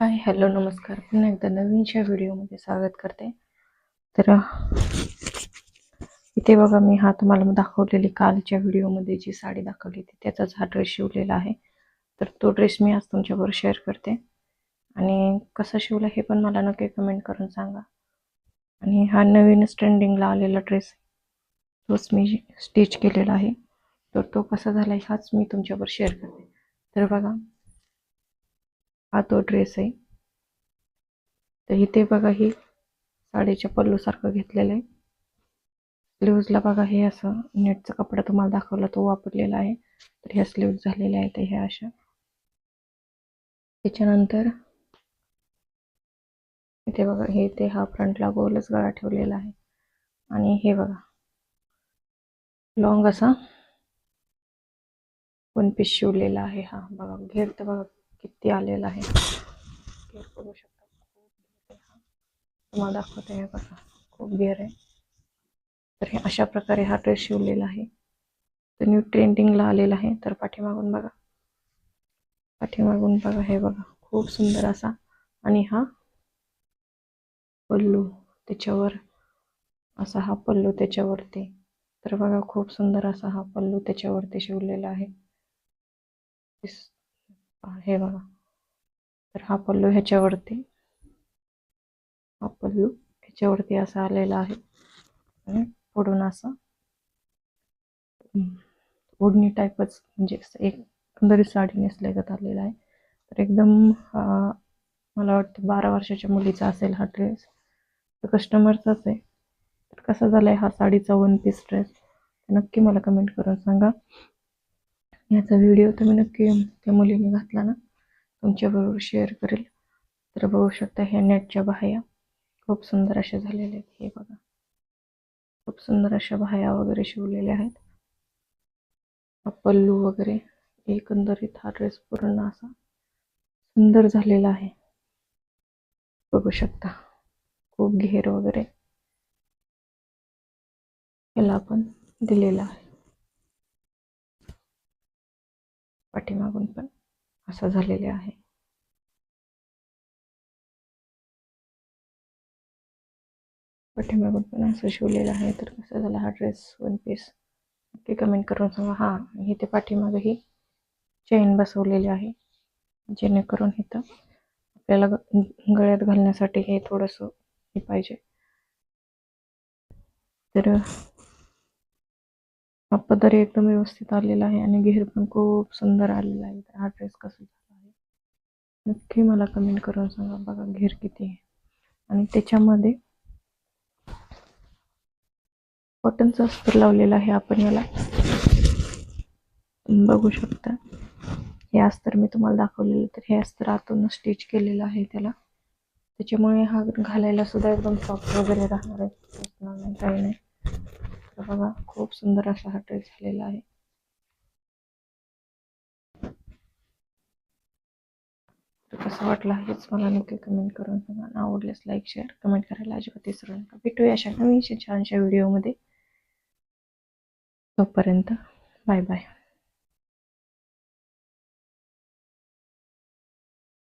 Hi hello नमस्कार. पुन्हा एकदा नवीनच्या व्हिडिओमध्ये स्वागत करते. तर इथे बघा मी हा तुम्हाला दाखवलेली कालच्या व्हिडिओमध्ये जी साडी दाखवली होती त्याचाच हा ड्रेस शिवलेला आहे. तर तो ड्रेस मी आज तुमच्याबरोबर शेअर करते. आणि कसा शिवला हे पण मला नक्की कमेंट करून सांगा. आणि हा नवीनच ट्रेंडिंगला आलेला ड्रेस तोच मी स्टिच केलेला आहे. तर तो कसा झाला हाच मी तुमच्यावर शेअर करते. तर बघा हा तो ड्रेस आहे. तर इथे बघा ही साडीच्या पल्लूसारखं घेतलेलं आहे. स्लीव्जला बघा हे असं नेटचा कपडा तुम्हाला दाखवला तो वापरलेला आहे. तर ह्या स्लीव्ज झालेल्या आहेत ह्या अशा. त्याच्यानंतर इथे बघा हे इथे हा फ्रंटला गोलच गळा ठेवलेला आहे. आणि हे बघा. लॉंग असा. वन पीस शिवलेला आहे हा. बघा घेर तर बघा. किती आलेला आहे. केअर करू शकता. खूप आहे तुम्हाला दाखवते हे बघा. खूप बिअर आहे. तर हे अशा प्रकारे हा ड्रेस शिवलेला आहे. तर न्यू ट्रेंडिंगला आलेला आहे. तर पाठीमागून बघा. पाठीमागून बघा हे बघा. खूप सुंदर असा. आणि हा पल्लू त्याच्यावर असा हा पल्लू त्याच्यावरती. तर बघा खूप सुंदर असा हा पल्लू त्याच्यावरती शिवलेला आहे. हे बघा. तर हा पल्लू ह्याच्यावरती हा पल्लू ह्याच्यावरती असा आलेला आहे. आणि पुढून असा. ओढणी टाईपच म्हणजे एक एकंदरीत साडी नेसल्यागत आलेला आहे. तर एकदम मला वाटतं बारा वर्षाच्या मुलीचा असेल हा ड्रेस तर कस्टमरचाच आहे. तर कसा झाला आहे हा साडीचा वन पीस ड्रेस नक्की मला कमेंट करून सांगा. याचा व्हिडिओ तुम्ही नक्की त्या मुलीने घातला ना तुमच्याबरोबर शेअर करेल. तर बघू शकता ह्या नेटच्या बाह्या. खूप सुंदर अशा झालेल्या आहेत. हे बघा. खूप सुंदर अशा बाह्या वगैरे शिवलेल्या आहेत. पल्लू वगैरे. एकंदरीत हा ड्रेस पूर्ण असा सुंदर झालेला आहे. बघू शकता. खूप घेर वगैरे. याला आपण दिलेला आहे. पाठीमागून पण असं झालेले आहे. पाठीमागून पण असं शिवलेलं आहे तर कसं झाला हा ड्रेस वन पीस नक्की कमेंट करून सांगा. हां इथे पाठीमागे ही चेन बसवलेली आहे. जेणेकरून इथं आपल्याला गळ्यात घालण्यासाठी हे थोडंसं हे पाहिजे. तर हा पदर एकदम व्यवस्थित आलेला आहे आणि घेर पण खूप सुंदर आलेला आहे. तर हा ड्रेस कसा झाला आहे? नक्की मला कमेंट करून सांगा बघा घेर किती आहे. आणि त्याच्यामध्ये कॉटनचा अस्तर लावलेला आहे आपण याला. बघू शकता. हे अस्तर मी तुम्हाला दाखवलेलं तर हे अस्तर आतून स्टिच केलेलं आहे त्याला. त्याच्यामुळे हा घालायला सुद्धा एकदम सॉफ्ट वगैरे राहणार आहे. काही नाही. तर बघा खूप सुंदर असा हा ड्रेस झालेला आहे. तर कसं वाटलं हेच मला नक्की कमेंट करून सांगा. आवडल्यास लाईक शेअर कमेंट करायला अजिबात विसरू नका. भेटूया अशा नवीन छानशा व्हिडिओमध्ये तोपर्यंत बाय बाय